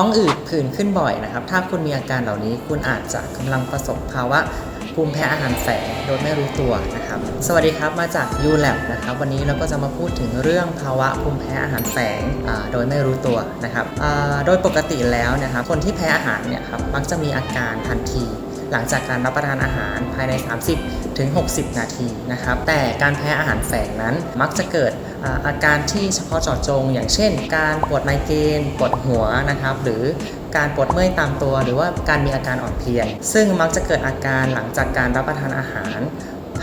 ท้องอืดผื่นขึ้นบ่อยนะครับ ถ้าคุณมีอาการเหล่านี้คุณอาจจะกำลังประสบภาวะภูมิแพ้อาหารแฝงโดยไม่รู้ตัวนะครับ สวัสดีครับมาจาก u l a b นะครับ วันนี้เราก็จะมาพูดถึงเรื่องภาวะภูมิแพ้อาหารแฝงโดยไม่รู้ตัวนะครับโดยปกติแล้วนะครับ คนที่แพ้อาหารเนี่ยครับมักจะมีอาการทันที หลังจากการรับประทานอาหารภายใน 30 ถึง 60 นาทีนะครับ แต่การแพ้อาหารแฝงนั้นมักจะเกิดอาอาการที่เฉพาะเจาะจง อย่างเช่น การปวดไมเกรนปวดหัวนะครับ หรือการปวดเมื่อยตามตัว หรือว่าการมีอาการอ่อนเพลีย ซึ่งมักจะเกิดอาการหลังจากการรับประทานอาหาร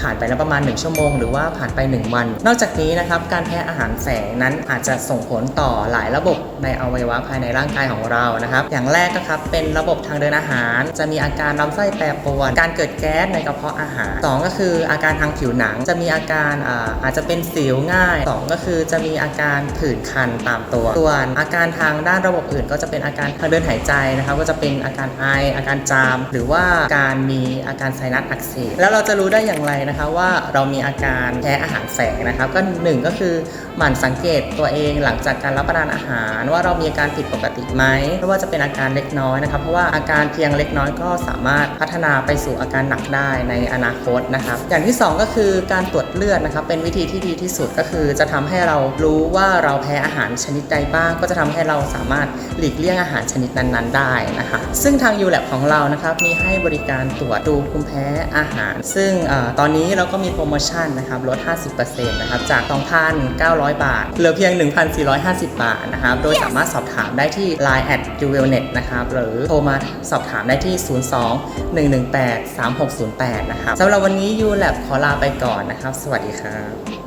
ผ่านไปแล้วประมาณ 1 ชั่วโมง หรือว่าผ่านไป 1 วัน นอกจากนี้นะครับการแพ้อาหารแฝงนั้นอาจจะส่งผลต่อหลายระบบในอวัยวะภายในร่างกายของเรานะครับ อย่างแรกนะครับเป็นระบบทางเดินอาหาร จะมีอาการลำไส้แปรปรวน การเกิดแก๊สในกระเพาะอาหาร 2 ก็คืออาการทางผิวหนังจะมีอาการอ่าอาจจะเป็นสิวง่าย 2 ก็คือจะมีอาการผื่นคันตามตัว ส่วนอาการทางด้านระบบอื่น ก็จะเป็นอาการทางเดินหายใจนะครับก็จะเป็นอาการไออาการจาม หรือว่าการมีอาการไซนัสอักเสบแล้วเราจะรู้ได้อย่างไรนะคะว่าเรามีอาการแพ้อาหารแฝงนะครับ ก็หนึ่งก็คือหมั่นสังเกตตัวเองหลังจากการรับประทานอาหาร ว่าเรามีอาการผิดปกติไหมไม่ว่าจะเป็นอาการเล็กน้อยนะครับ เพราะว่าอาการเพียงเล็กน้อยก็สามารถพัฒนาไปสู่อาการหนักได้ในอนาคตนะครับ อย่างที่สองก็คือการตรวจเลือดนะครับ เป็นวิธีที่ดีที่สุดก็คือจะทำให้เรารู้ว่าเราแพ้อาหารชนิดใดบ้าง ก็จะทำให้เราสามารถหลีกเลี่ยงอาหารชนิดนั้น ๆ ได้นะคะซึ่งทาง u l a b ของเรานะครับมีให้บริการตรวจดูภูมิแพ้อาหาร ซึ่งอตอนนี้เราก็มีโปรโมชั่นนะครับลด 50%นะครับจาก 2,900 บาท เหลือเพียง 1,450 บาทนะครับ โดยสามารถสอบถามได้ที่ Line at u w e l n e t นะครับ หรือโทรมาสอบถามได้ที่ 02 118 3608 นะครับสำหรับวันนี้ u l a b ขอลาไปก่อนนะครับ สวัสดีครับ